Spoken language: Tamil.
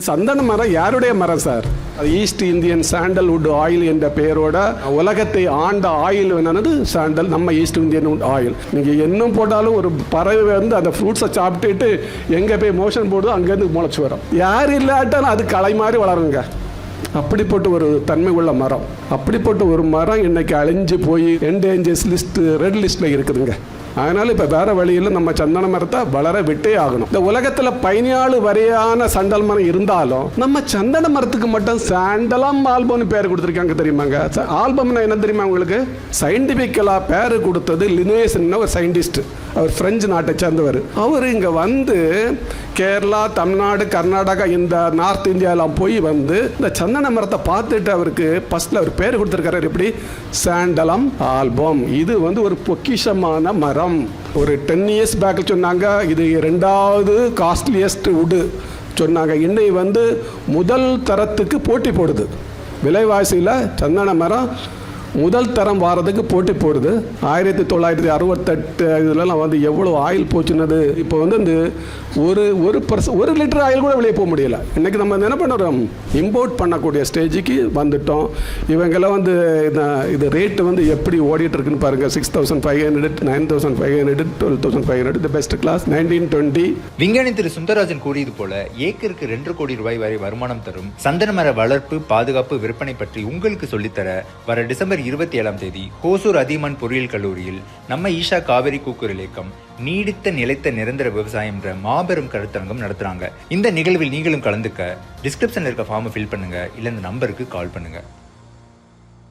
சந்தன மரம் யாருடைய மரம் sir? East Indian sandalwood oil என்ற பெயரோட உலகத்தை ஆண்ட ஆயில் என்னது? சாண்டல் நம்ம ஈஸ்ட் இந்தியன் ஆயில் நீங்கள் இன்னும் போட்டாலும் ஒரு பறவை வந்து அந்த ஃப்ரூட்ஸை சாப்பிட்டுட்டு எங்கே போய் மோஷன் போடுதோ அங்கேருந்து முளைச்சி வரும். யார் இல்லாட்டாலும் அது களை மாதிரி வளருங்க. அப்படிப்பட்ட ஒரு தன்மை உள்ள மரம். அப்படிப்பட்ட ஒரு மரம் இன்னைக்கு அழிஞ்சு போய் என்டேஞ்சர்ஸ் லிஸ்ட் ரெட் லிஸ்ட்டில் இருக்குதுங்க. அதனால இப்போ வேற வழியில் நம்ம சந்தன மரத்தை வளர விட்டே ஆகணும். இந்த உலகத்தில் பதினாலு வரையான சண்டல் மரம் இருந்தாலும் நம்ம சந்தன மரத்துக்கு மட்டும் சாண்டலம் ஆல்பம்னு பேர் கொடுத்துருக்காங்க தெரியுமாங்க? ச- ஆல்பம்னா என்ன தெரியுமா உங்களுக்கு? சயின்டிஃபிக்கலாக பேர் கொடுத்தது லினேசன் ஒரு சயின்டிஸ்ட் அவர் பிரெஞ்சு நாட்டை சேர்ந்தவர். அவர் இங்கே வந்து கேரளா தமிழ்நாடு கர்நாடகா இந்த நார்த் இந்தியாலாம் போய் வந்து இந்த சந்தன மரத்தை பார்த்துட்டு அவருக்கு ஃபஸ்ட்டில் அவர் பேர் கொடுத்துருக்காரு. எப்படி? Santalum album. இது வந்து ஒரு பொக்கிஷமான மரம். ஒரு டென் இயர்ஸ் பேக் சொன்னாங்க இது ரெண்டாவது காஸ்ட்லியஸ்ட் உடு சொன்னாங்க இன்னை வந்து முதல் தரத்துக்கு போட்டி போடுது. விலைவாசியில் சந்தன மரம் முதல் தரம் வாரதுக்கு போட்டி போடுது. ஆயிரத்தி தொள்ளாயிரத்தி அறுபத்தெட்டு இதுலலாம் வந்து எவ்வளோ ஆயில் போச்சுன்னது. இப்போ வந்து இந்த ஒரு ஒரு பர்ச ஒரு லிட்டர் ஆயில் கூட வெளியே போக முடியல. இன்றைக்கி நம்ம என்ன பண்ணுறோம்? இம்போர்ட் பண்ணக்கூடிய ஸ்டேஜுக்கு வந்துட்டோம். இவங்கெல்லாம் வந்து இந்த இது ரேட்டு வந்து எப்படி ஓடிட்டு இருக்குன்னு பாருங்கள் six thousand five hundred nine thousand five hundred twelve thousand five hundred best class nineteen twenty விஞ்ஞானி திரு சுந்தரராஜன் கூறியது போல ஏக்கருக்கு ரெண்டு கோடி ரூபாய் வரை வருமானம் தரும் சந்தன மர வளர்ப்பு பாதுகாப்பு விற்பனை பற்றி உங்களுக்கு சொல்லித்தர வர டிசம்பர் இருபத்தி ஏழாம் தேதி ஹோசூர் அதியமான் பொறியியல் கல்லூரியில் நம்ம ஈஷா காவிரி கூக்குரல் இயக்கம் நீடித்த நிலைத்த நிரந்தர விவசாயம் என்ற மாபெரும் கருத்தரங்கம் நடத்துறாங்க. இந்த நிகழ்வில் நீங்களும் கலந்துக்க டிஸ்கிரிப்ஷன்ல இருக்க ஃபார்மை ஃபில் பண்ணுங்க. இல்ல இந்த நம்பருக்கு கால் பண்ணுங்க.